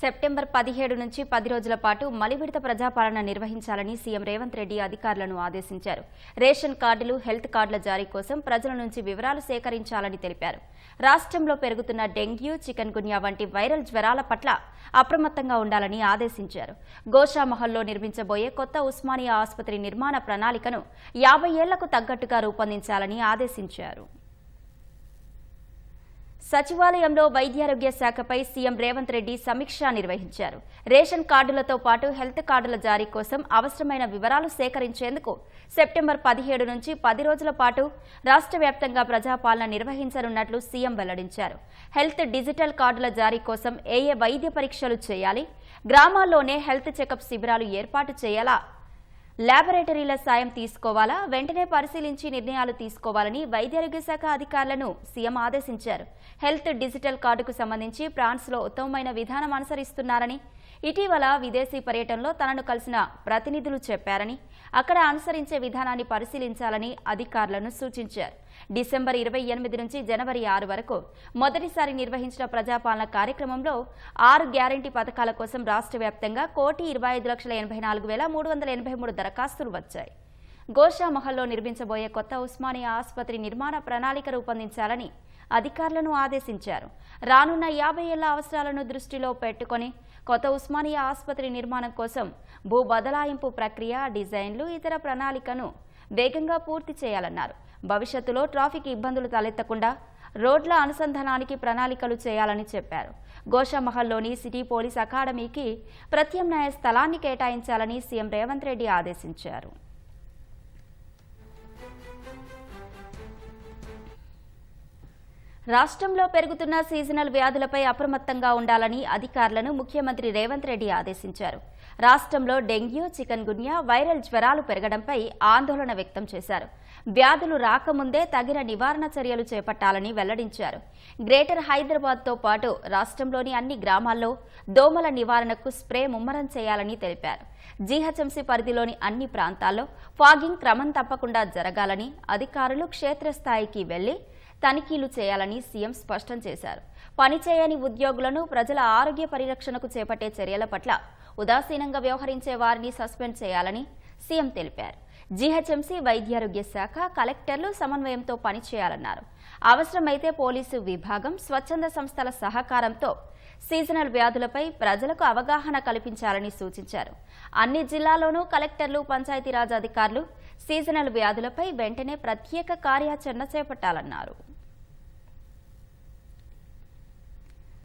September పదిహేడు నుంచి పది రోజుల పాటు మలివిడత ప్రజాపాలన నిర్వహించాలని సీఎం రేవంత్ రెడ్డి అధికారులను ఆదేశించారు. రేషన్ కార్డులు హెల్త్ కార్డుల జారీ కోసం ప్రజల నుంచి వివరాలు సేకరించాలని తెలిపారు. రాష్ట్రంలో పెరుగుతున్న డెంగ్యూ చికెన్ గున్యా వంటి వైరల్ జ్వరాల పట్ల అప్రమత్తంగా ఉండాలని ఆదేశించారు. గోషామహల్లో నిర్మించబోయే కొత్త ఉస్మానియా ఆసుపత్రి నిర్మాణ ప్రణాళికను యాభై ఏళ్ళకు తగ్గట్టుగా రూపొందించాలని ఆదేశించారు. సచివాలయంలో వైద్యారోగ్య శాఖపై సీఎం రేవంత్ రెడ్డి సమీక్ష నిర్వహించారు. రేషన్ కార్డులతో పాటు హెల్త్ కార్డుల జారీ కోసం అవసరమైన వివరాలు సేకరించేందుకు సెప్టెంబర్ పదిహేడు నుంచి పది రోజుల పాటు రాష్ట్ర వ్యాప్తంగా ప్రజాపాలన నిర్వహించనున్నట్లు సీఎం వెల్లడించారు. హెల్త్ డిజిటల్ కార్డుల జారీ కోసం ఏ ఏ వైద్య పరీక్షలు చేయాలి గ్రామాల్లోనే హెల్త్ చెకప్ శిబిరాలు ఏర్పాటు చేయాలా ల్యాబొరేటరీల సాయం తీసుకోవాలా? వెంటనే పరిశీలించి నిర్ణయాలు తీసుకోవాలని వైద్యారోగ్య శాఖ అధికారులను సీఎం ఆదేశించారు. హెల్త్ డిజిటల్ కార్డుకు సంబంధించి ఫ్రాన్స్లో ఉత్తమమైన విధానం అనుసరిస్తున్నారని ఇటీవల విదేశీ పర్యటనలో తనను కలిసిన ప్రతినిధులు చెప్పారని అక్కడ అనుసరించే విధానాన్ని పరిశీలించాలని అధికారులను సూచించారు. డిసెంబర్ ఇరవై ఎనిమిది నుంచి జనవరి ఆరు వరకు మొదటిసారి నిర్వహించిన ప్రజాపాలన కార్యక్రమంలో ఆరు గ్యారంటీ పథకాల కోసం రాష్ట్ర వ్యాప్తంగా కోటి ఇరవై ఐదు లక్షల ఎనభై నాలుగు వేల మూడు వందల ఎనభై మూడు దరఖాస్తులు వచ్చాయి. గోషామహల్లో నిర్మించబోయే కొత్త ఉస్మానియా ఆసుపత్రి నిర్మాణ ప్రణాళిక రూపొందించాలని అధికారులను ఆదేశించారు. రానున్న యాభై ఏళ్ళ అవసరాలను దృష్టిలో పెట్టుకొని కొత్త ఉస్మానియా ఆసుపత్రి నిర్మాణం కోసం భూ బదలాయింపు ప్రక్రియ డిజైన్లు ఇతర ప్రణాళికను వేగంగా పూర్తి చేయాలన్నారు. భవిష్యత్తులో ట్రాఫిక్ ఇబ్బందులు తలెత్తకుండా రోడ్ల అనుసంధానానికి ప్రణాళికలు చేయాలని చెప్పారు. గోషామహల్లోని సిటీ పోలీస్ అకాడమీకి ప్రత్యామ్నాయ స్థలాన్ని కేటాయించాలని సీఎం రేవంత్ రెడ్డి ఆదేశించారు. రాష్ట్రంలో పెరుగుతున్న సీజనల్ వ్యాధులపై అప్రమత్తంగా ఉండాలని అధికారులను ముఖ్యమంత్రి రేవంత్ రెడ్డి ఆదేశించారు. రాష్ట్రంలో డెంగ్యూ చికెన్ గున్యా వైరల్ జ్వరాలు పెరగడంపై ఆందోళన వ్యక్తం చేశారు. వ్యాధులు రాకముందే తగిన నివారణ చర్యలు చేపట్టాలని వెల్లడించారు. గ్రేటర్ హైదరాబాద్తో పాటు రాష్ట్రంలోని అన్ని గ్రామాల్లో దోమల నివారణకు స్ప్రే ముమ్మరం చేయాలని తెలిపారు. జీహెచ్ఎంసీ పరిధిలోని అన్ని ప్రాంతాల్లో ఫాగింగ్ క్రమం తప్పకుండా జరగాలని అధికారులు క్షేత్రస్థాయికి వెళ్ళి తనిఖీలు చేయాలని సీఎం స్పష్టం చేశారు. పనిచేయని ఉద్యోగులను ప్రజల ఆరోగ్య పరిరక్షణకు చేపట్టే చర్యల పట్ల ఉదాసీనంగా వ్యవహరించే వారిని సస్పెండ్ చేయాలని సీఎం తెలిపారు. జీహెచ్ఎంసీ వైద్యారోగ్య శాఖ కలెక్టర్లు సమన్వయంతో పనిచేయాలన్నారు అవసరమైతే పోలీసు విభాగం స్వచ్ఛంద సంస్థల సహకారంతో సీజనల్ వ్యాధులపై ప్రజలకు అవగాహన కల్పించాలని సూచించారు. అన్ని జిల్లాల్లోనూ కలెక్టర్లు పంచాయతీరాజ్ అధికారులు సీజనల్ వ్యాధులపై వెంటనే ప్రత్యేక కార్యాచరణ చేపట్టాలన్నారు.